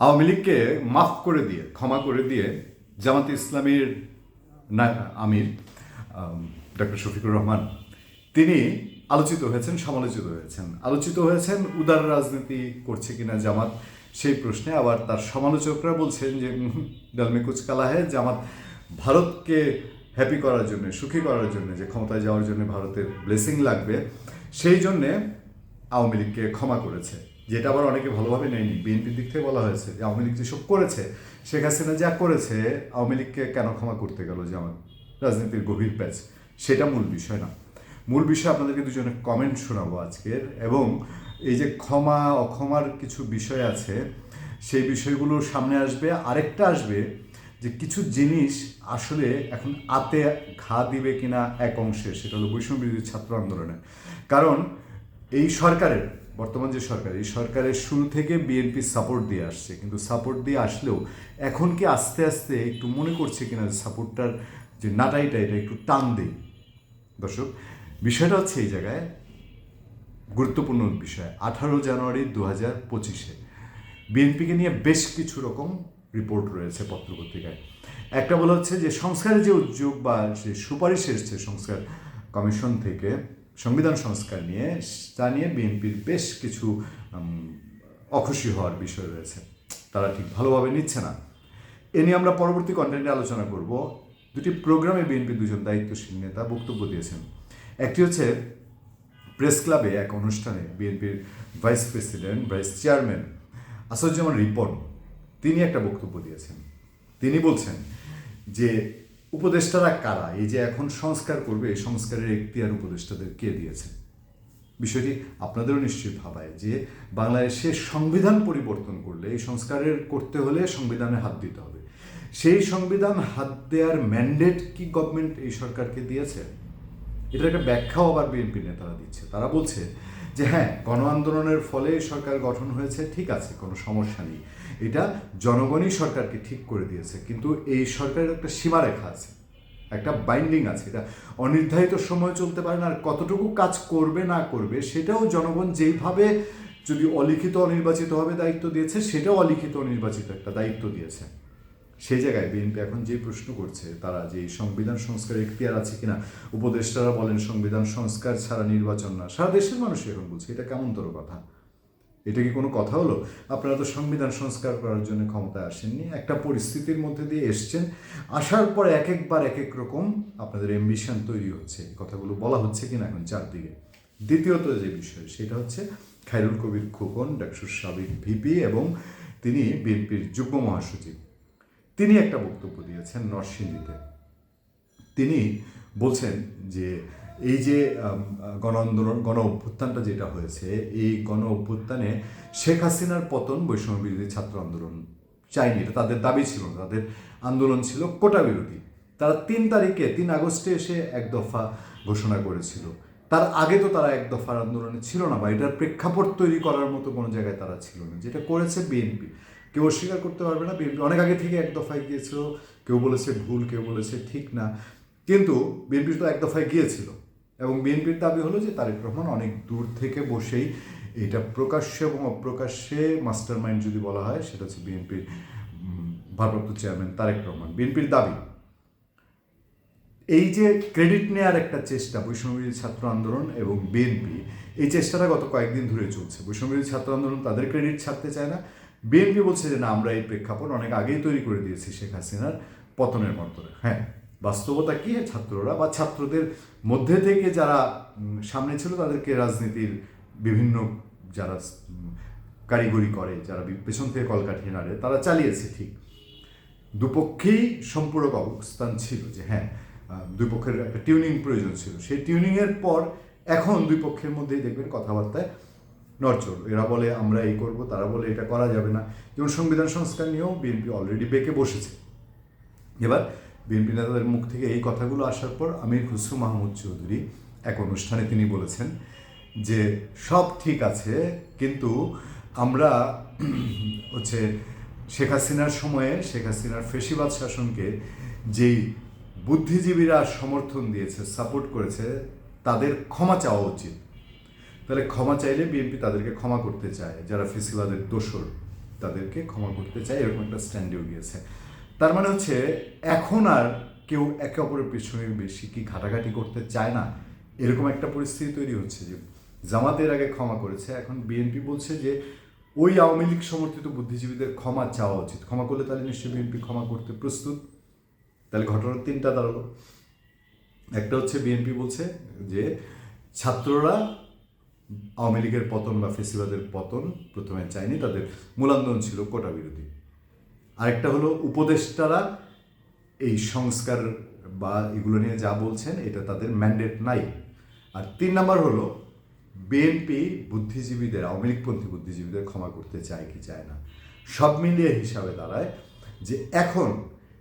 আওয়ামী লীগকে মাফ করে দিয়ে, ক্ষমা করে দিয়ে জামাতে ইসলামীর না আমির ডক্টর শফিকুর রহমান, তিনি আলোচিত হয়েছেন, সমালোচিত হয়েছেন। আলোচিত হয়েছেন, উদার রাজনীতি করছে কিনা জামাত, সেই প্রশ্নে আবার তার সমালোচকরা বলছেন যে ডালমে কুচকালা হে জামাত ভারতকে হ্যাপি করার জন্য, সুখী করার জন্য, যে ক্ষমতায় যাওয়ার জন্য ভারতের ব্লেসিং লাগবে, সেই জন্যে আওয়ামী লীগকে ক্ষমা করেছে। যেটা আবার অনেকে ভালোভাবে নেয়নি। বিএনপির দিক থেকে বলা হয়েছে যে আওয়ামী লীগ যেসব করেছে, শেখ হাসিনা যা করেছে, আওয়ামী লীগকে কেন ক্ষমা করতে গেল যে আমার রাজনীতির গভীর প্যাচ? সেটা মূল বিষয় না। মূল বিষয় আপনাদেরকে দুজনে কমেন্ট শোনাবো আজকের এবং এই যে ক্ষমা, অক্ষমার কিছু বিষয় আছে, সেই বিষয়গুলো সামনে আসবে। আরেকটা আসবে যে কিছু জিনিস আসলে এখন আতে ঘা দিবে কিনা এক অংশে, সেটা হলো বৈষম্য বিরোধী ছাত্র আন্দোলনে। কারণ এই সরকারের বর্তমান যে সরকার, এই সরকারের শুরু থেকে বিএনপি সাপোর্ট দিয়ে আসছে। কিন্তু সাপোর্ট দিয়ে আসলেও এখন কি আস্তে আস্তে একটু মনে করছে কিনা সাপোর্টটার যে নাটাইটা, এটা একটু টান দেই। দর্শক, বিষয়টা হচ্ছে এই জায়গায় গুরুত্বপূর্ণ বিষয়। আঠারো জানুয়ারি দু হাজার পঁচিশে বিএনপিকে নিয়ে বেশ কিছু রকম রিপোর্ট রয়েছে পত্রপত্রিকায়। একটা বলা হচ্ছে যে সংস্কারের যে উদ্যোগ বা যে সুপারিশ এসছে সংস্কার কমিশন থেকে সংবিধান সংস্কার নিয়ে, তা নিয়ে বিএনপির বেশ কিছু অখুশি হওয়ার বিষয় রয়েছে। তারা ঠিক ভালোভাবে নিচ্ছে না। এ নিয়ে আমরা পরবর্তী কন্টেন্টে আলোচনা করব। দুটি প্রোগ্রামে বিএনপির দুজন দায়িত্বশীল নেতা বক্তব্য দিয়েছেন। একটি হচ্ছে প্রেস ক্লাবে এক অনুষ্ঠানে বিএনপির vice president vice chairman Asaduzzaman Ripon, তিনি একটা বক্তব্য দিয়েছেন। তিনি বলছেন যে উপদেষ্টারা কারা? এই যে এখন সংস্কার করবে, এই সংস্কারের এখতিয়ার উপদেষ্টাদের কে দিয়েছে? বিষয়টি আপনাদেরও নিশ্চয়ই ভাবায় যে বাংলাদেশে সংবিধান পরিবর্তন করলে, এই সংস্কারের করতে হলে সংবিধানে হাত দিতে হবে। সেই সংবিধান হাত দেওয়ার ম্যান্ডেট কি গভর্নমেন্ট এই সরকারকে দিয়েছে? এটার একটা ব্যাখ্যাও আবার বিএনপি নেতারা দিচ্ছে। তারা বলছে যে হ্যাঁ গণ আন্দোলনের ফলে সরকার গঠন হয়েছে, ঠিক আছে, কোনো সমস্যা নেই। এটা জনগণই সরকারকে ঠিক করে দিয়েছে, কিন্তু এই সরকারের একটা সীমারেখা আছে, একটা বাইন্ডিং আছে। এটা অনির্ধারিত সময় চলতে পারে না, আর কতটুকু কাজ করবে, না করবে, সেটাও জনগণ যেইভাবে যদি অলিখিত অনির্বাচিতভাবে দায়িত্ব দিয়েছে, সেটাও অলিখিত, অনির্বাচিত একটা দায়িত্ব দিয়েছে। সেই জায়গায় বিএনপি এখন যে প্রশ্ন করছে, তারা যে সংবিধান সংস্কার এখতিয়ার আছে কিনা, উপদেষ্টারা বলেন সংবিধান সংস্কার ছাড়া নির্বাচন না। সারা দেশের মানুষ এখন বলছে, এটা কেমন তোর কথা? এটা কি কোনো কথা হলো? আপনারা তো সংবিধান সংস্কার করার জন্য ক্ষমতায় আসেননি, একটা পরিস্থিতির মধ্যে দিয়ে এসছেন। আসার পর এক একবার এক এক রকম আপনাদের এম্বিশন তৈরি হচ্ছে। কথাগুলো বলা হচ্ছে কিনা এখন চারদিকে। দ্বিতীয়ত যে বিষয়, সেটা হচ্ছে খায়রুল কবির খোকন, ডাক্তার সাবিক ভিপি এবং তিনি বিএনপির যুগ্ম মহাসচিব। তিনি একটা বক্তব্য দিয়েছেন নরসিংদীতে। তিনি বলছেন যে, এই যে গণ আন্দোলন, গণ অভ্যুত্থানটা যেটা হয়েছে, এই গণ অভ্যুত্থানে শেখ হাসিনার পতন বৈষম্য বিরোধী ছাত্র আন্দোলন চাইনি এটা তাদের দাবি ছিল না, তাদের আন্দোলন ছিল কোটা বিরোধী। তারা তিন তারিখে, তিন আগস্টে এসে এক দফা ঘোষণা করেছিল। তার আগে তো তারা এক দফার আন্দোলনে ছিল না বা এটার প্রেক্ষাপট তৈরি করার মতো কোনো জায়গায় তারা ছিল না। যেটা করেছে বিএনপি। কেউ অস্বীকার করতে পারবে না, বিএনপি অনেক আগে থেকে এক দফায় গিয়েছিল, কেউ বলেছে ভুল, কেউ বলেছে ঠিক না। কিন্তু বিএনপি তো এক দফায় গিয়েছিল এবং বিএনপির দাবি হলো যে তারেক রহমান অনেক দূর থেকে বসেই এটা প্রকাশ্যে এবং অপ্রকাশ্যে মাস্টার মাইন্ড যদি বলা হয়, সেটা হচ্ছে বিএনপির ভারপ্রাপ্ত চেয়ারম্যান তারেক রহমান। বিএনপির দাবি, এই যে ক্রেডিট নেওয়ার একটা চেষ্টা, বৈষম্যবিরোধী ছাত্র আন্দোলন এবং বিএনপি, এই চেষ্টাটা গত কয়েকদিন ধরে চলছে। বৈষম্যবিরোধী ছাত্র আন্দোলন তাদের ক্রেডিট ছাড়তে চায় না বিএনপি বলছে যে, না, আমরা এই প্রেক্ষাপট অনেক আগেই তৈরি করে দিয়েছি শেখ হাসিনার পতনের মাধ্যমে হ্যাঁ বাস্তবতা কি ছাত্ররা বা ছাত্রদের মধ্যে থেকে যারা সামনে ছিল তাদেরকে রাজনীতির বিভিন্ন যারা কারিগরি করে, যারা পেছন থেকে কলকাঠি নাড়ে, তারা চালিয়েছে ঠিক। দুপক্ষেই সম্পূরক অবস্থান ছিল যে হ্যাঁ দুই পক্ষের একটা টিউনিং প্রয়োজন ছিল। সেই টিউনিংয়ের পর এখন দুই পক্ষের মধ্যেই দেখবেন কথাবার্তায় নড়চড় এরা বলে, আমরা এই করব, তারা বলে, এটা করা যাবে না। যেমন সংবিধান সংস্কার নিয়েও বিএনপি অলরেডি বেঁকে বসেছে। এবার বিএনপি নেতাদের মুখ থেকে এই কথাগুলো আসার পর আমির খুসরু মাহমুদ চৌধুরী এক অনুষ্ঠানে তিনি বলেছেন যে, সব ঠিক আছে, কিন্তু আমরা হচ্ছে শেখ হাসিনার সময়ে, শেখ হাসিনার ফেসিবাদ শাসনকে যেই বুদ্ধিজীবীরা সমর্থন দিয়েছে, সাপোর্ট করেছে, তাদের ক্ষমা চাওয়া উচিত। তাহলে ক্ষমা চাইলে বিএনপি তাদেরকে ক্ষমা করতে চায়। যারা ফেসিবাদের দোষর, তাদেরকে ক্ষমা করতে চায়, এরকম একটা স্ট্যান্ডেও গিয়েছে। তার মানে হচ্ছে, এখন আর কেউ একে অপরের পেছনে বেশি কি ঘাটাঘাটি করতে চায় না? এরকম একটা পরিস্থিতি তৈরি হচ্ছে যে জামাতের আগে ক্ষমা করেছে, এখন বিএনপি বলছে যে, ওই আওয়ামী লীগ সমর্থিত বুদ্ধিজীবীদের ক্ষমা চাওয়া উচিত। ক্ষমা করলে তাহলে নিশ্চয়ই বিএনপি ক্ষমা করতে প্রস্তুত। তাহলে ঘটনার তিনটা দাঁড়াল। একটা হচ্ছে বিএনপি বলছে যে, ছাত্ররা আওয়ামী লীগের পতন বা ফেসিবাদের পতন প্রথমে চায়নি, তাদের মূল আন্দোলন ছিল কোটা বিরোধী। আরেকটা হলো উপদেষ্টারা এই সংস্কার বা এগুলো নিয়ে যা বলছেন, এটা তাদের ম্যান্ডেট নাই। আর তিন নাম্বার হলো বিএনপি বুদ্ধিজীবীদের, আওয়ামী লীগপন্থী বুদ্ধিজীবীদের ক্ষমা করতে চায় কি চায় না, সব মিলিয়ে হিসাবে দাঁড়ায় যে এখন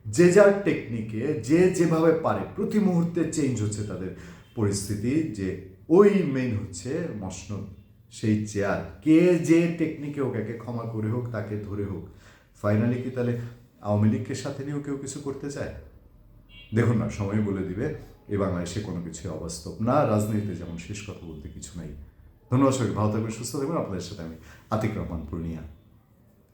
যে যার টেকনিকে যে যেভাবে পারে, প্রতি মুহূর্তে চেঞ্জ হচ্ছে তাদের পরিস্থিতি, যে ওই মেইন হচ্ছে মসনদ। সেই চেয়ার কে যে টেকনিকে হোক, একে ক্ষমা করে হোক, তাকে ধরে হোক ফাইনালি কি তাহলে আওয়ামী লীগকে সাথে নিয়েও কেউ কিছু করতে চায়? দেখুন না, সময় বলে দিবে এ বাংলাদেশে কোনো কিছু অবাস্তব না, রাজনীতিতে যেমন শেষ কথা বলতে কিছু নাই। ধন্যবাদ সবাই ভালো থাকবেন, সুস্থ থাকবেন। আপনাদের সাথে আমি আতিক রহমান, পূর্ণিয়া।